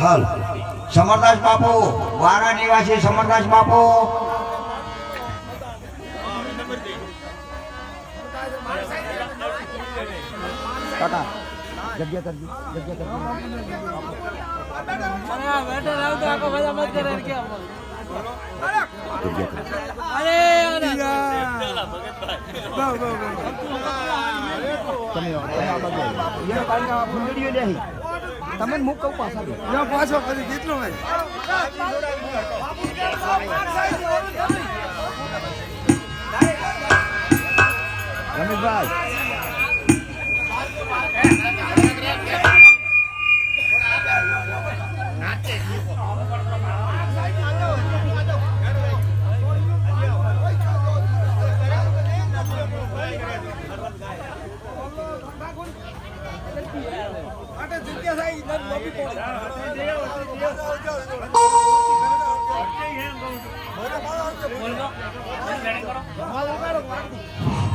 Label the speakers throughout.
Speaker 1: હાલ. સમરદાસ બાપુ, વારા નિવાસી સમરદાસ બાપુ.
Speaker 2: કાકા જગ્યા કરજો જગ્યા કરજો તમે આ બાજુ આવો. પાણી કારણ કે નહીં તમે મુક કહું પાછા
Speaker 3: પાછો કરી કેટલો ભાઈ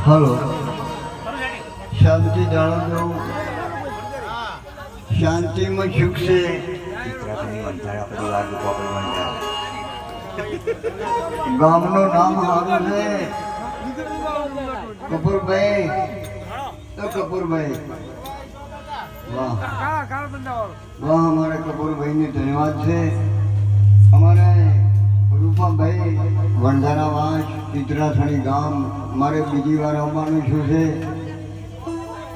Speaker 1: હલો શાંતિ જાણો શાંતિમાં સુખ છે. ગામનું નામ સારું છે કપૂરભાઈ. કપૂરભાઈ વાહ. વાહ અમારે કપૂરભાઈને ધન્યવાદ છે. અમારે રૂપાભાઈ વણઝારા વાસ ચિત્રાસણી ગામ મારે બીજી વાર આવવાનું શું છે.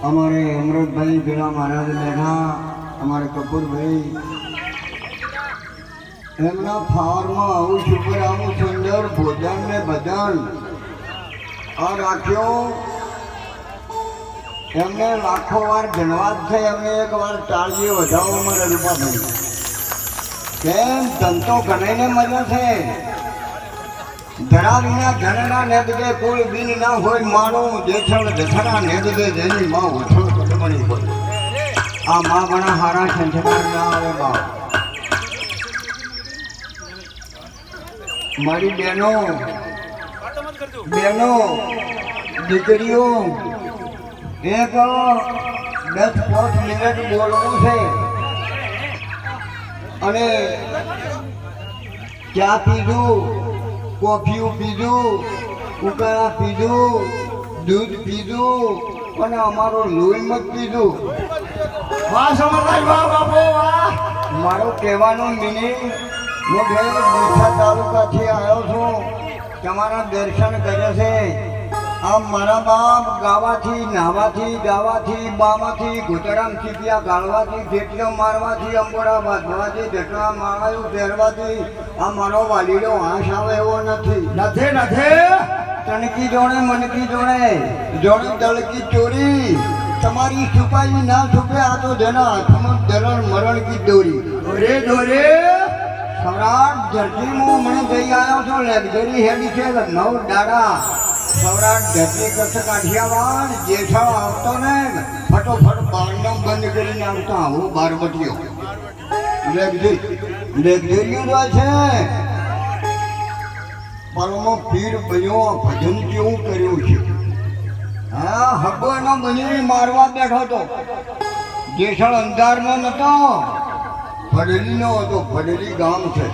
Speaker 1: અમારે અમૃતભાઈ પેલા મહારાજ લેખા અમારે કપૂરભાઈ. એમના ફાવરમાં આવું શુક્ર આવું સુંદર ભોજન ને ભજન. આ રાખ્યો. એમને લાખો વાર ધન્યવાદ થઈ અમે એક વાર તાળીએ વધાવો મારા થઈ કેમ? ધંધો ગણાઈને મજા છે. ધરા વિના ધનના નેગદે કોઈ બિન ના હોય માણું દેછળ ને બધે જેની માં ઓછો કદમણી હોય. આ માં ઘણા હારા સંસ્કાર ના આવે બા મારી બહેનો બહેનો દીકરીઓ એક દસ પાંચ મિનિટ બોલવું છે. અને ચા પીધું? કોફી પીધું? ઉકાળા પીધું? દૂધ પીધું? અને અમારો લોહી મત પીધું? મારું કહેવાનું મિનિંગ, હું ભાઈ તાલુકાથી આવ્યો છું. તમારા દર્શન કરે છે. આ મારા બાપ ગાવાથી નાવાથી ગાવાથી બામાંથી ઘૂંટડામ ચીપિયા ગાળવાથી જેટલો મારવાથી અંબોડા બાંધવાથી જેટલા માળાયું પહેરવાથી આ મારો વાલીડો હાશ આવે એવો નથી.
Speaker 3: નથી નથી.
Speaker 1: તણકી જોડે મનકી જોડે જોડે દળકી ચોરી. તમારી છુપાઈ ના છુપે આ તો જેના હાથમાં દરણ મરણ કી દોરી.
Speaker 3: દોરે દોરે.
Speaker 1: સૌરાષ્ટ્ર ધરતીમાં મને જઈ આવ્યો છું લક્ઝરી હેડી છે નવ દાડા સૌરાષ્ટ્ર ધરતી કરશે કાઠિયાવાડ જેઠા આવતો ને ફટોફટ બારણમ બંધ કરીને આવતા. હું બારબટીઓ લક્ઝરી લક્ઝરીઓ છે. પરમો પીર બન્યો, ભજન કેવું કર્યું છે? હા હબ્બોનો બની મારવા બેઠો હતો. જેસળ અંધારનો નતો. ફડેલીનો હતો. ફડેલી ગામ છે.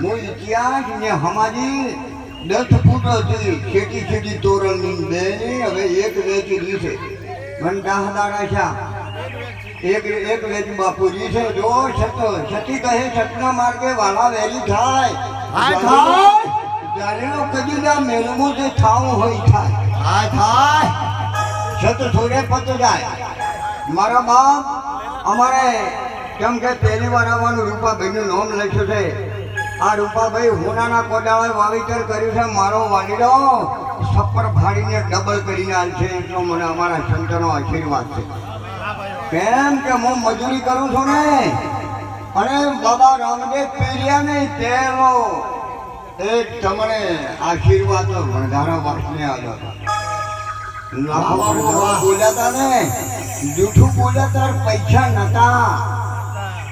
Speaker 1: હું ઇતિહાસ ને હમાજી દસ ફૂટ છેટી તોરણની બે હવે એક વેચી છે. મને દાહ દાડા એક એક વેચ બાપુજી છે. જો સત છતી કહે છતના માર્ગે વાળા વેલી થાય.
Speaker 3: આ થાય.
Speaker 1: જ્યારે કદી ના મેલમો જે થાવું હોય થાય.
Speaker 3: આ થાય.
Speaker 1: સત થોડે પત જાય. મારા બાપ અમારે કેમ કે પહેલી વાર આવવાનું રૂપાભાઈનું નામ લખ્યું છે. આ રૂપાભાઈ હોનાના કોડાળે વાવેતર કર્યું છે, મારો વાલીડો. સપ્પર ફાડીને ડબલ કરીને આલ છે એટલો મને અમારા સંતનો આશીર્વાદ છે. કેમ કે હું મજૂરી કરું છું ને? અને બાબા રામદેવ પીર્યા નહીં તેનો એક તમને આશીર્વાદ વણધારા વર્ષને આવ્યો બોલ્યા હતા ને? જૂઠું બોલ્યા તાર પૈસા નતા.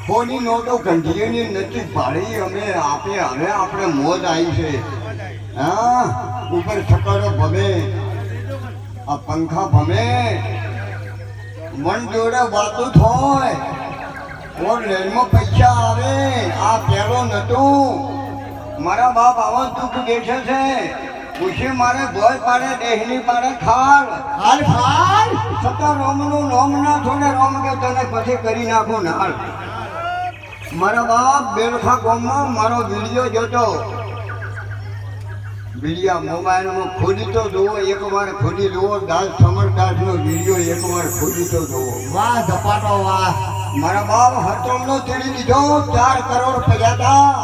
Speaker 1: કોની નોટો ગંધીઓની નથી પાડી અમે આપે હવે આપણે મોજ આવી છે. હા ઉપર છકડો ભમે આ પંખા ભમે. મન જોડે વાતું થોય. ઓર લેનમાં પૈસા આવે આ પહેલો નતું. મારા બાપ આવા દુઃખ દેશે છે. પૂછી મારે ભોય પાડે દેહની પાડે ખાલ
Speaker 3: હાલ ખાલ
Speaker 1: છતાં રોમનું નોમ ના થોડે રોમ કે તને પછી કરી નાખું નાળ. મારા બાપ બેલખા ગામમાં મારો વીડિયો જોતો. વિડીયા મોબાઈલમાં ખોલી તો જુઓ, એકવાર ખોલી જુઓ દાસ સમરદાસનો વીડિયો એકવાર ખોલી તો જુઓ.
Speaker 3: વાહ, ધપાટો વાહ.
Speaker 1: મારા બાપ હતોમનો તેડી લીધો, ચાર કરોડ પજાતા.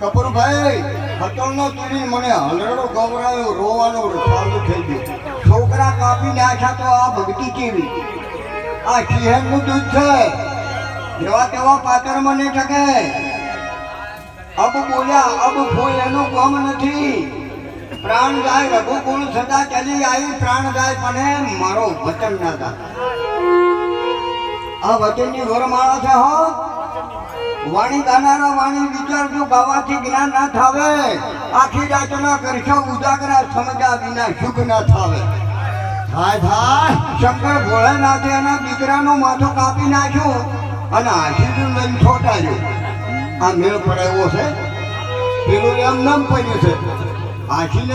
Speaker 1: કપૂરભાઈ હતોમનો તેડી મને હલરડો ગવરાયો રોવાનો ચાલુ થઈ ગયો. છોકરા કાપી નાખ્યા તો આ ભક્તિ કેવી? આ સિંહણનું દૂધ છે. જેવા તેવા પાત્રમાં નહીં ઠકે અબ બોલ્યા, અબ ફૂલ એનું કોમ નથી. પ્રાણ ગાય રઘુકુળ સદા ચલી આવી પ્રાણ ગાય પણ મારો વચન ના દા આ વચનની વરમાળા છે હો. વાણી ગાનારા વાણી વિચારજો ગાવાથી જ્ઞાન ના થાવે, આખી રાતના કરશો ઉજાગરા સમજા વિના સુખ ના થાવે.
Speaker 3: હાય ભાઈ
Speaker 1: શંકર ભોળાનાથે એના દીકરાનું માથું કાપી નાખ્યું. અને આશીર્વાદ લઈને છોટાયું આ મેળ પડાવ્યો છે. પેલું એમ નામ પડ્યું છે. આશીને